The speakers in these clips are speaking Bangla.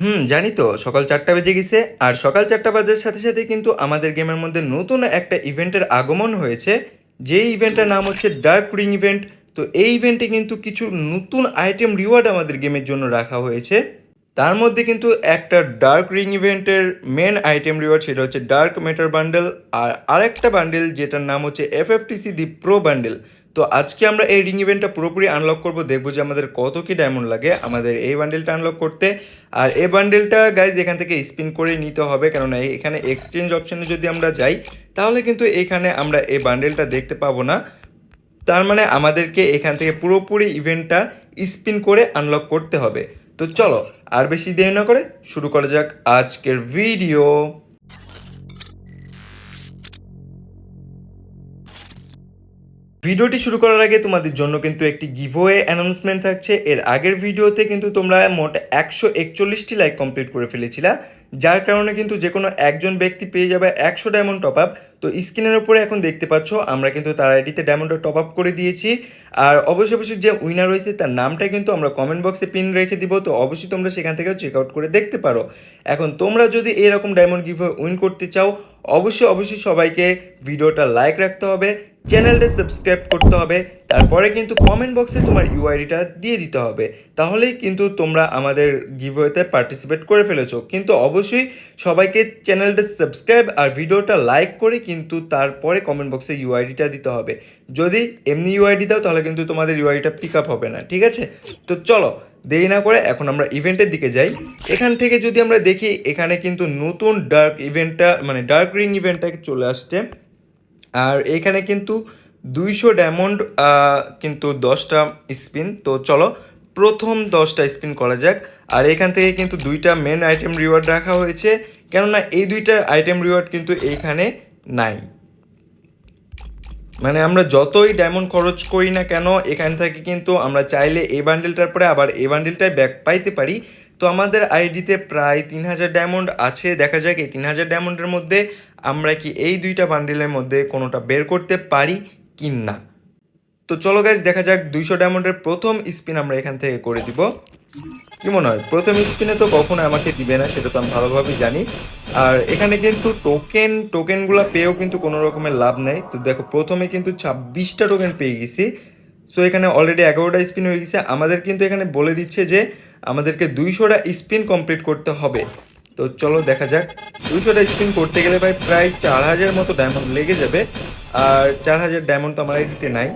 হুম, জানি তো। সকাল চারটা বেজে গেছে। আর সকাল চারটা বাজার সাথে সাথে কিন্তু আমাদের গেমের মধ্যে নতুন একটা ইভেন্টের আগমন হয়েছে। যেই ইভেন্টের নাম হচ্ছে ডার্ক রিং ইভেন্ট তো এই ইভেন্টে কিন্তু কিছু নতুন আইটেম রিওয়ার্ড আমাদের গেমের জন্য রাখা হয়েছে। তার মধ্যে কিন্তু একটা ডার্ক রিং ইভেন্টের মেন আইটেম রিওয়ার্ড সেটা হচ্ছে ডার্ক মেটার বান্ডেল আর আরেকটা বান্ডেল যেটার নাম হচ্ছে এফএফটিসি দি প্রো বান্ডেল তো আজকে আমরা এই রিং ইভেন্টটা পুরোপুরি আনলক করব, দেখব যে আমাদের কত কি ডায়মন্ড লাগে, আমাদের এই বান্ডেলটা আনলক করতে। আর এই বান্ডেলটা গাইজ এখান থেকে স্পিন করে নিতে হবে, কেননা এখানে এক্সচেঞ্জ অপশানে যদি আমরা যাই, তাহলে কিন্তু এখানে আমরা এই বান্ডেলটা দেখতে পাবো না। তার মানে আমাদেরকে এখান থেকে পুরোপুরি ইভেন্টটা স্পিন করে আনলক করতে হবে। তো চলো, আর বেশি দেরি না করে শুরু করা যাক আজকের ভিডিও ভিডিওটি শুরু করার আগে তোমাদের জন্য কিন্তু একটি গিভওয়ে অ্যানাউন্সমেন্ট থাকছে। এর আগের ভিডিওতে কিন্তু তোমরা মোট একশো একচল্লিশটি লাইক কমপ্লিট করে ফেলেছিলা। যার কারণে কিন্তু যে কোনো একজন ব্যক্তি পেয়ে যাবে একশো ডায়মন্ড টপ আপ তো স্ক্রিনের উপরে এখন দেখতে পাচ্ছ, আমরা কিন্তু তার আইডিতে ডায়মন্ডটা টপ আপ করে দিয়েছি। আর অবশ্যই অবশ্যই যে উইনার রয়েছে, তার নামটা কিন্তু আমরা কমেন্ট বক্সে পিন রেখে দিব। তো অবশ্যই তোমরা সেখান থেকেও চেক আউট করে দেখতে পারো। এখন তোমরা যদি এরকম ডায়মন্ড গিভ উইন করতে চাও, অবশ্যই অবশ্যই সবাইকে ভিডিওটা লাইক রাখতে হবে। চ্যানেলটা সাবস্ক্রাইব করতে হবে, তারপরে কিন্তু কমেন্ট বক্সে তোমার ইউআইডিটা দিয়ে দিতে হবে। তাহলেই কিন্তু তোমরা আমাদের গিভওয়েতে পার্টিসিপেট করে ফেলেছো। কিন্তু অবশ্যই সবাইকে চ্যানেলটা সাবস্ক্রাইব আর ভিডিওটা লাইক করে কিন্তু তারপরে কমেন্ট বক্সে ইউআইডিটা দিতে হবে। যদি এমনি ইউআইডি দাও, তাহলে কিন্তু তোমাদের ইউআইডিটা পিক আপ হবে না, ঠিক আছে? তো চলো, দেরি না করে এখন আমরা ইভেন্টের দিকে যাই। এখান থেকে যদি আমরা দেখি, এখানে কিন্তু নতুন ডার্ক ইভেন্টটা মানে ডার্ক রিং ইভেন্টটা চলে আসছে। আর এখানে কিন্তু দুইশো ডায়মন্ড কিন্তু দশটা স্পিন। তো চলো প্রথম দশটা স্পিন করা যাক। আর এখান থেকে কিন্তু দুইটা মেন আইটেম রিওয়ার্ড রাখা হয়েছে। কেননা এই দুইটা আইটেম রিওয়ার্ড কিন্তু এইখানে নাই। মানে আমরা যতই ডায়মন্ড খরচ করি না কেন, এখান থেকে কিন্তু আমরা চাইলে এই বান্ডেলটার পরে আবার এই বান্ডেলটাই ব্যাক পাইতে পারি। তো আমাদের আইডিতে প্রায় তিন হাজার ডায়মন্ড আছে। দেখা যাক এই তিন হাজার ডায়মন্ডের মধ্যে আমরা কি এই দুইটা বান্ডিলের মধ্যে কোনোটা বের করতে পারি কি না? তো চলো গাইজ দেখা যাক দুইশো ডায়মন্ডের প্রথম স্পিন আমরা এখান থেকে করে দিব। কি মনে হয়? প্রথম স্পিনে তো কখনো আমাকে দিবে না, সেটা তো আমি ভালোভাবেই জানি। আর এখানে কিন্তু টোকেন টোকেনগুলো পেয়েও কিন্তু কোনো রকমের লাভ নেই। তো দেখো, প্রথমে কিন্তু ছাব্বিশটা টোকেন পেয়ে গেছি। সো এখানে অলরেডি এগারোটা স্পিন হয়ে গেছে। আমাদের কিন্তু এখানে বলে দিচ্ছে যে, আমাদেরকে দুইশোটা স্পিন কমপ্লিট করতে হবে। তো চলো দেখা যাক। দুইশোটা স্পিন করতে গেলে ভাই প্রায় চার হাজার মতো ডায়মন্ড লেগে যাবে। আর চার হাজার ডায়মন্ড তো আমার আইডিতে নাই।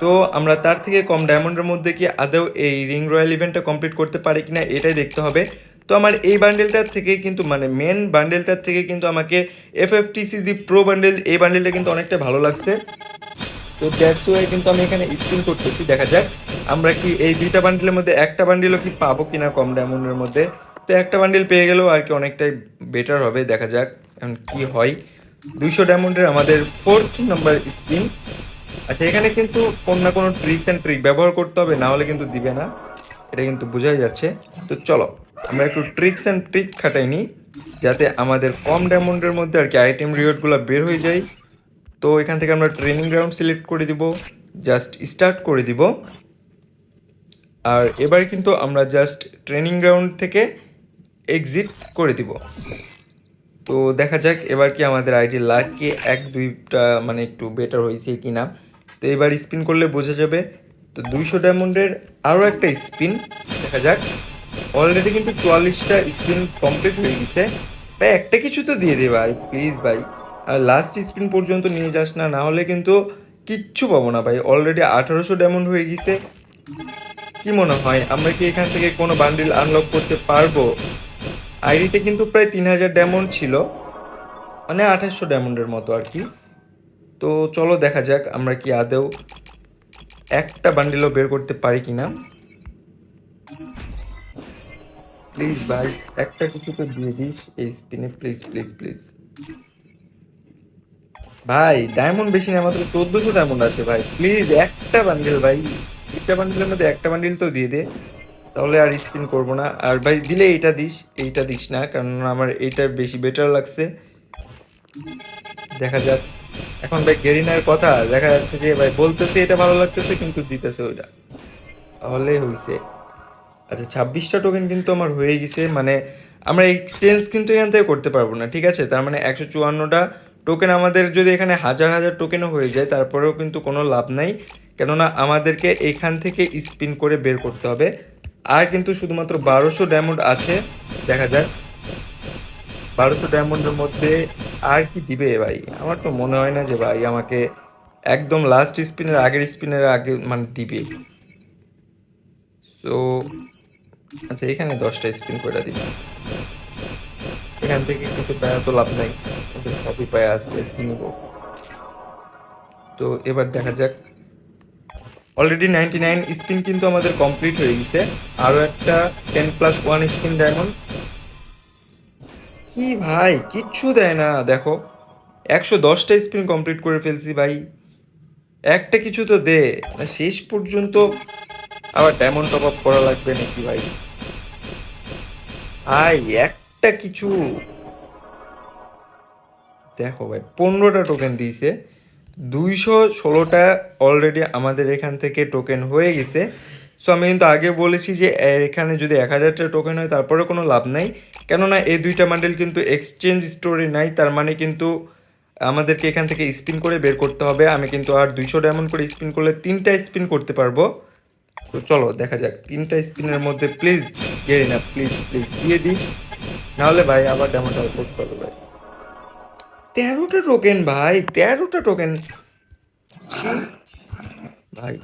তো আমরা তার থেকে কম ডায়মন্ডের মধ্যে কি আদৌ এই রিং রয়্যাল ইভেন্টটা কমপ্লিট করতে পারি কিনা এটাই দেখতে হবে। তো আমার এই বান্ডেলটার থেকে কিন্তু মানে মেন বান্ডেলটার থেকে কিন্তু আমাকে F F T C the pro bundle এই বান্ডেলটা কিন্তু অনেকটা ভালো লাগছে। তো দ্যাটস ওয়াই কিন্তু আমি এখানে স্পিন করতেছি। দেখা যাক আমরা কি এই দুইটা বান্ডেলের মধ্যে একটা বান্ডেলও কি পাবো কিনা কম ডায়মন্ডের মধ্যে। তো একটা বান্ডিল পেয়ে গেলেও আর কি অনেকটাই বেটার হবে, দেখা যাক এখন কি হয়। দুইশো ডায়মন্ডের আমাদের ফোর্থ নাম্বার স্পিন আচ্ছা এখানে কিন্তু কোন না কোনো ট্রিক্স অ্যান্ড ট্রিক ব্যবহার করতে হবে, না হলে কিন্তু দিবে না। এটা কিন্তু বোঝাই যাচ্ছে। তো চলো, আমরা একটু ট্রিক্স অ্যান্ড ট্রিক খাটাই নিই যাতে আমাদের কম ডায়মন্ডের মধ্যে আর কি আইটেম রিওয়ার্ডগুলো বের হয়ে যায়। তো এখান থেকে আমরা ট্রেনিং গ্রাউন্ড সিলেক্ট করে দিব জাস্ট স্টার্ট করে দিব। আর এবার কিন্তু আমরা জাস্ট ট্রেনিং গ্রাউন্ড থেকে এক্সিট করে দিব। তো দেখা যাক এবার কি আমাদের আইডি লাক কি এক, দুইটা মানে একটু বেটার হয়েছে কি না তো এবার স্পিন করলে বোঝা যাবে, তো দুইশো ডায়মন্ডের আরও একটা স্পিন দেখা যাক। অলরেডি কিন্তু চুয়াল্লিশটা স্পিন কমপ্লিট হয়ে গেছে। ভাই, একটা কিছু তো দিয়ে দে ভাই প্লিজ ভাই। আর লাস্ট স্পিন পর্যন্ত নিয়ে যাস না না হলে কিন্তু কিচ্ছু পাবো না ভাই। অলরেডি আঠারোশো ডায়মন্ড হয়ে গেছে। কি মনে হয়, আমরা কি এখান থেকে কোনো বান্ডিল আনলক করতে পারব? আইডিতে কিন্তু প্রায় তিন হাজার ডায়মন্ড ছিল। মানে আঠাশশো ডায়মন্ডের মতো আর কি। তো চলো দেখা যাক আমরা কি আদেও একটা বান্ডিলও বের করতে পারি কিনা। প্লিজ ভাই, একটা কিছু তো দিয়ে দিস এই স্পিনে। প্লিজ প্লিজ প্লিজ ভাই, ডায়মন্ড বেশি না, মাত্র চোদ্দশো ডায়মন্ড আছে ভাই। প্লিজ একটা বান্ডিল ভাই। একটা বান্ডিলের মধ্যে একটা বান্ডিল তো দিয়ে দে। তাহলে আর স্পিন করব না। আর ভাই, দিলে এইটা দিস এইটা দিস না, কারণ আমার এইটা বেশি বেটার লাগছে। দেখা যাক। এখন ভাই, গেরিনার কথা, দেখা যাচ্ছে যে ভাই বলতেছে এটা ভালো লাগতেছে, কিন্তু দিতেছে ওইটা। তাহলে হইছে। আচ্ছা ছাব্বিশটা টোকেন কিন্তু আমার হয়ে গেছে মানে আমরা এক্সচেঞ্জ কিন্তু এখান থেকে করতে পারব না, ঠিক আছে? তার মানে একশো চুয়ান্নটা টোকেন আমাদের যদি এখানে হাজার হাজার টোকেনও হয়ে যায়, তারপরেও কিন্তু কোনো লাভ নাই। কেননা আমাদেরকে এখান থেকে স্পিন করে বের করতে হবে। আর কিন্তু শুধুমাত্র বারোশো ডায়মন্ড আছে, দেখা যাক। বারোশো ডায়মন্ডের মধ্যে আর কি দিবে ভাই? আমার তো মনে হয় না যে ভাই আমাকে একদম লাস্ট স্পিনের আগের স্পিনের আগে মানে দিবে। সো আচ্ছা এখানে দশটা স্পিন করে দিই। এখান থেকে কিছু পায়া, তো লাভ নাই। সবই পায়া আসবে তো এবার দেখা যাক। অলরেডি নাইনটি নাইন স্পিন কিন্তু আমাদের কমপ্লিট হয়ে গেছে। আরও একটা ten plus one spin diamond কি ভাই, কিচ্ছু দেয় না, দেখো। একশো দশটা স্পিন কমপ্লিট করে ফেলছি ভাই। একটা কিছু তো দে শেষ পর্যন্ত আবার ডায়মন্ড টপ আপ করা লাগবে নাকি ভাই? আই একটা কিছু। দেখো ভাই, পনেরোটা টোকেন দিয়েছে। দুইশো ষোলোটা অলরেডি আমাদের এখান থেকে টোকেন হয়ে গেছে। সো আমি কিন্তু আগে বলেছি যে, এখানে যদি এক হাজারটা টোকেন হয় তারপরে কোনো লাভ নাই। কেননা, এই দুইটা বান্ডেল কিন্তু এক্সচেঞ্জ স্টোরে নাই, তার মানে কিন্তু আমাদেরকে এখান থেকে স্পিন করে বের করতে হবে। আমি কিন্তু আর দুইশো ডায়মন্ড করে স্পিন করলে তিনটা স্পিন করতে পারব। তো চলো, দেখা যাক, তিনটা স্পিনের মধ্যে প্লিজ গেরি না প্লিজ প্লিজ দিয়ে দিস। নাহলে ভাই আবার ডায়মন্ড আউট করতে পারব ভাই। তেরোটা টোকেন ভাই, তেরোটা টোকেন ভাই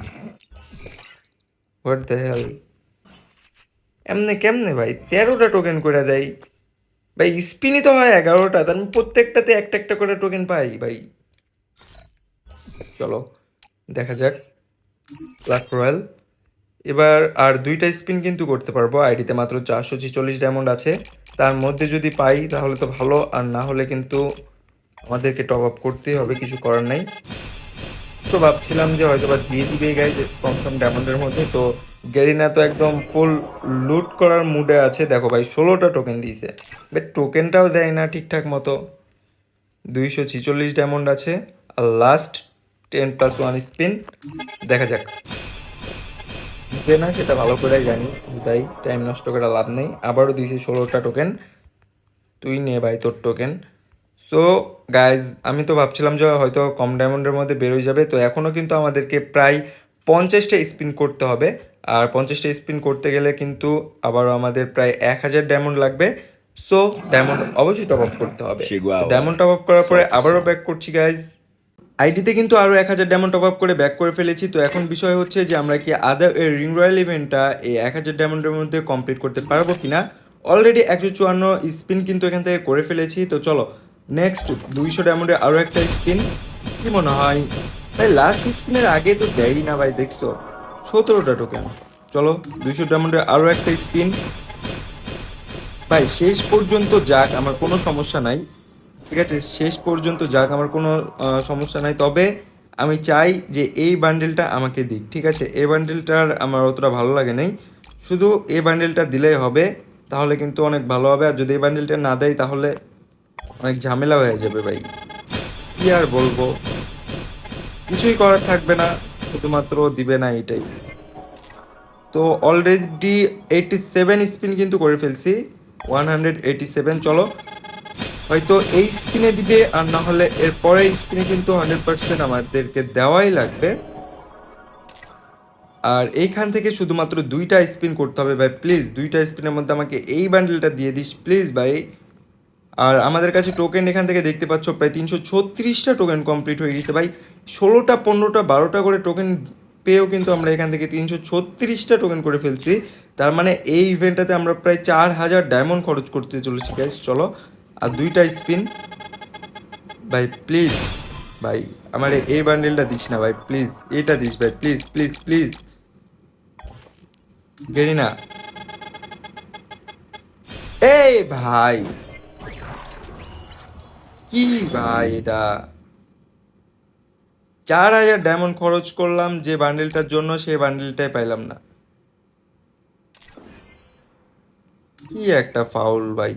হোয়াট দ্য হেল এমনে কেমনে ভাই, তেরোটা টোকেন করে দেয়? ভাই স্পিনই তো হয় এগারোটা, তার মানে প্রত্যেকটাতে একটা একটা করে টোকেন পাই, ভাই। চলো, দেখা যাক। লাক রয়্যাল এবার আর দুইটা স্পিন কিন্তু করতে পারব আইডিতে মাত্র চারশো ছেচল্লিশ ডায়মন্ড আছে। তার মধ্যে যদি পাই, তাহলে তো ভালো, আর না হলে কিন্তু আমাদেরকে টপ আপ করতেই হবে, কিছু করার নাই। তো ভাবছিলাম যে হয়তো বা দিয়ে দিবে গাই যে কম সম ডায়মন্ডের মধ্যে। তো গেরিনা তো একদম ফুল লুট করার মুডে আছে। দেখো ভাই, ষোলোটা টোকেন দিয়েছে। বাট টোকেনটাও দেয় না ঠিকঠাক মতো। দুইশো ছিচল্লিশ ডায়মন্ড আছে। আর last ten plus one spin দেখা যাক। যে না, সেটা ভালো করেই জানি। তাই টাইম নষ্ট করে লাভ নেই। আবারও দিয়েছি ষোলোটা টোকেন তুই নে ভাই তোর টোকেন সো গাইজ আমি তো ভাবছিলাম যে হয়তো কম ডায়মন্ডের মধ্যে বেরোয় যাবে তো এখনও কিন্তু আমাদেরকে প্রায় পঞ্চাশটা স্পিন করতে হবে। আর পঞ্চাশটা স্পিন করতে গেলে কিন্তু আবারও আমাদের প্রায় এক হাজার ডায়মন্ড লাগবে। সো ডায়মন্ড অবশ্যই টপ আপ করতে হবে। ডায়মন্ড টপ আপ করার পরে আবারও ব্যাক করছি গাইজ আইডিতে কিন্তু আরও এক হাজার ডায়মন্ড টপ আপ করে ব্যাক করে ফেলেছি। তো এখন বিষয় হচ্ছে যে আমরা কি আদার রিং রয়্যাল ইভেন্টটা এই এক হাজার ডায়মন্ডের মধ্যে কমপ্লিট করতে পারব কিনা? অলরেডি একশো চুয়ান্ন স্পিন কিন্তু এখান থেকে করে ফেলেছি। তো চলো নেক্সট দুইশো ডায়মন্ডে আরও একটা স্পিন কি মনে হয়? ভাই লাস্ট স্পিনের আগে তো দেয়ই না ভাই, দেখছ? সতেরোটা টোকেন চলো, দুইশো ডায়মন্ডে আরও একটা স্পিন ভাই, শেষ পর্যন্ত যাক, আমার কোনো সমস্যা নাই। ঠিক আছে, শেষ পর্যন্ত যাক, আমার কোনো সমস্যা নাই। তবে আমি চাই যে এই বান্ডেলটা আমাকে দিক, ঠিক আছে? এই বান্ডেলটার আমার অতটা ভালো লাগে নাই। শুধু এই বান্ডেলটা দিলেই হবে, তাহলে কিন্তু অনেক ভালো হবে। আর যদি এই বান্ডেলটা না দেয়, তাহলে অনেক ঝামেলা হয়ে যাবে ভাই। কি আর বলব? কিছুই করার থাকবে না শুধুমাত্র দিবে না এটাই। তো অলরেডি এইটি সেভেন স্পিন কিন্তু করে ফেলছি ওয়ান হান্ড্রেড এইটি সেভেন চলো। হয়তো এই স্পিনে দিবে আর না হলে এর পরের স্পিনে কিন্তু হান্ড্রেড পার্সেন্ট আমাদেরকে দেওয়াই লাগবে। আর এইখান থেকে শুধুমাত্র দুইটা স্পিন করতে হবে ভাই প্লিজ দুইটা স্পিনের মধ্যে আমাকে এই বান্ডেলটা দিয়ে দিস প্লিজ ভাই। আর আমাদের কাছে টোকেন এখান থেকে দেখতে পাচ্ছ, প্রায় তিনশো ছত্রিশটা টোকেন কমপ্লিট হয়ে গেছে। ভাই, ষোলোটা, পনেরোটা, বারোটা করে টোকেন পেয়েও কিন্তু আমরা এখান থেকে তিনশো ছত্রিশটা টোকেন করে ফেলছি। তার মানে এই ইভেন্টটাতে আমরা প্রায় চার হাজার ডায়মন্ড খরচ করতে চলেছি গ্যাস চলো, আর দুইটা স্পিন ভাই প্লিজ ভাই, আমার এই বান্ডেলটা দিস না, ভাই প্লিজ এটা দিস, ভাই প্লিজ প্লিজ প্লিজ গেরি না এই ভাই কি ভাই এটা? চার হাজার ডায়মন্ড খরচ করলাম, যে বান্ডেলটার জন্য সেই বান্ডেলটাই পাইলাম না। কি একটা ফাউল ভাই।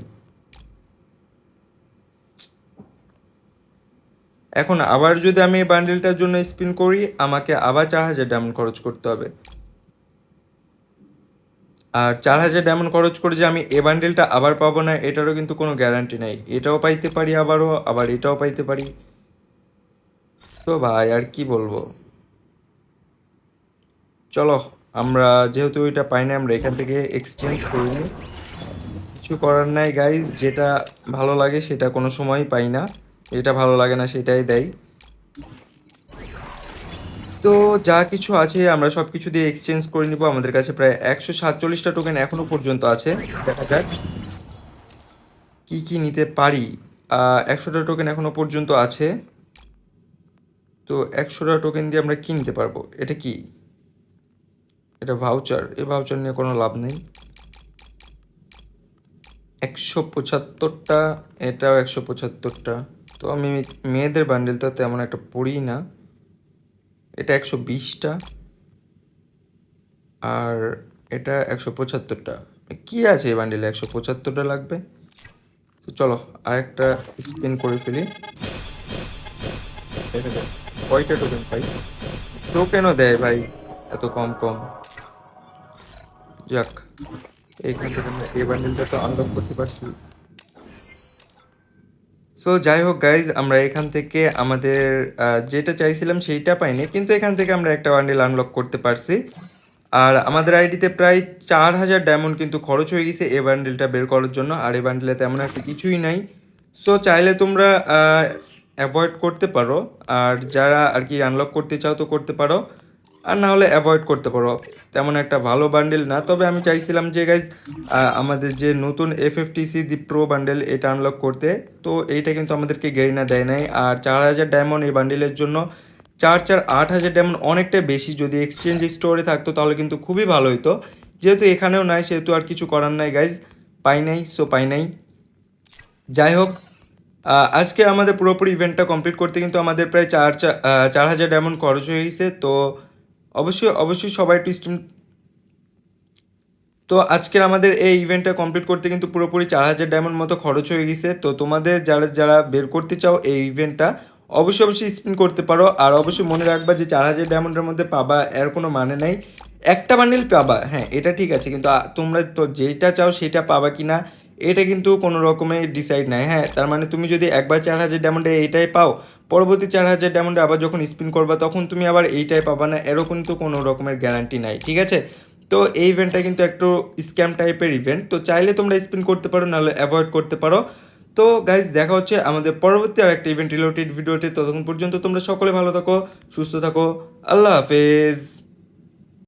এখন আবার যদি আমি এই বান্ডেলটার জন্য স্পিন করি, আমাকে আবার চার হাজার ডায়মন্ড খরচ করতে হবে। আর চার হাজার ডায়মন্ড খরচ করে যে আমি এ বান্ডেলটা আবার পাবো না, এটারও কিন্তু কোনো গ্যারান্টি নাই। এটাও পাইতে পারি আবারও, আবার এটাও পাইতে পারি। তো ভাই, আর কি বলব? চলো, আমরা যেহেতু ওইটা পাই না আমরা এখান থেকে এক্সচেঞ্জ করি কিছু করার নাই গাইজ যেটা ভালো লাগে সেটা কোনো সময়ই পাই না। যেটা ভালো লাগে না সেটাই দেয় তো যা কিছু আছে, আমরা সব কিছু দিয়ে এক্সচেঞ্জ করে নিব। আমাদের কাছে প্রায় একশো সাতচল্লিশটা টোকেন এখনও পর্যন্ত আছে। দেখা যাক কি কি নিতে পারি। একশোটা টোকেন এখনও পর্যন্ত আছে। তো একশোটা টোকেন দিয়ে আমরা কী নিতে পারব? এটা কি? এটা ভাউচার এই ভাউচার নিয়ে কোনো লাভ নেই। একশো পঁচাত্তরটা, এটাও একশো পঁচাত্তরটা। তো আমি মেয়েদের বান্ডেল তো তেমন একটা পড়ি না। এটা একশো বিশটা আর এটা একশো পঁচাত্তরটা। কি আছে এই বান্ডিলে একশো পঁচাত্তরটা লাগবে? তো চলো, আরেকটা স্পিন করে ফেলি। কয়টা টোকেন পাই? টোকেনও দেয় ভাই, এত কম কম। যাক, এইখান থেকে এই বান্ডেলটা তো আনলক করতে পারছি। সো যাই হোক গাইজ আমরা এখান থেকে আমাদের যেটা চাইছিলাম সেইটা পাইনি, কিন্তু এখান থেকে আমরা একটা বান্ডেল আনলক করতে পারছি। আর আমাদের আইডিতে প্রায় চার হাজার ডায়মন্ড কিন্তু খরচ হয়ে গেছে এই বান্ডেলটা বের করার জন্য, আর এই বান্ডেলে তেমন একটা কিছুই নাই। সো চাইলে তোমরা অ্যাভয়েড করতে পারো, আর যারা আর কি আনলক করতে চাও তো করতে পারো। আর না হলে অ্যাভয়েড করতে পারো। তেমন একটা ভালো বান্ডেল না। তবে আমি চাইছিলাম যে গাইজ আমাদের যে নতুন F F T C the pro bundle এটা আনলক করতে। তো এইটা কিন্তু আমাদেরকে গেরিনা দেয় নাই। আর চার হাজার ডায়মন্ড এই বান্ডেলের জন্য চার চার আট হাজার ডায়মন্ড অনেকটা বেশি। যদি এক্সচেঞ্জ স্টোরে থাকতো, তাহলে কিন্তু খুবই ভালো হতো যেহেতু এখানেও নাই, সেহেতু আর কিছু করার নাই গাইজ পাই নাই সো পাই নাই। যাই হোক আজকে আমাদের পুরোপুরি ইভেন্টটা কমপ্লিট করতে কিন্তু আমাদের প্রায় চার চার হাজার ডায়মন্ড খরচ হয়ে তো অবশ্যই অবশ্যই সবাই একটু স্ট্রিম তো আজকের আমাদের এই ইভেন্টটা কমপ্লিট করতে কিন্তু পুরোপুরি চার হাজার ডায়মন্ড মতো খরচ হয়ে গেছে। তো তোমাদের যারা যারা বের করতে চাও এই ইভেন্টটা অবশ্যই অবশ্যই স্পিন করতে পারো। আর অবশ্যই মনে রাখবা যে চার হাজার ডায়মন্ডের মধ্যে পাবা, এর কোনো মানে নাই। একটা বান্ডিল পাবা হ্যাঁ এটা ঠিক আছে। কিন্তু তোমরা তো যেটা চাও সেটা পাবা কি না এটা কিন্তু কোনো রকমের ডিসাইড নাই। হ্যাঁ তার মানে তুমি যদি একবার চার হাজার ডায়মন্ডে এইটাই পাও, পরবর্তী চার হাজার ডায়মন্ডে আবার যখন স্পিন করবা, তখন তুমি আবার এইটাই পাবা না। এরকম কিন্তু কোনো রকমের গ্যারান্টি নাই, ঠিক আছে? তো এই ইভেন্টটা কিন্তু একটু স্ক্যাম টাইপের ইভেন্ট তো চাইলে তোমরা স্পিন করতে পারো, নাহলে অ্যাভয়েড করতে পারো। তো গাইজ দেখা হচ্ছে আমাদের পরবর্তী আরেকটা ইভেন্ট রিলেটেড ভিডিওতে ততক্ষণ পর্যন্ত তোমরা সকলে ভালো থাকো, সুস্থ থাকো। আল্লাহ হাফেজ।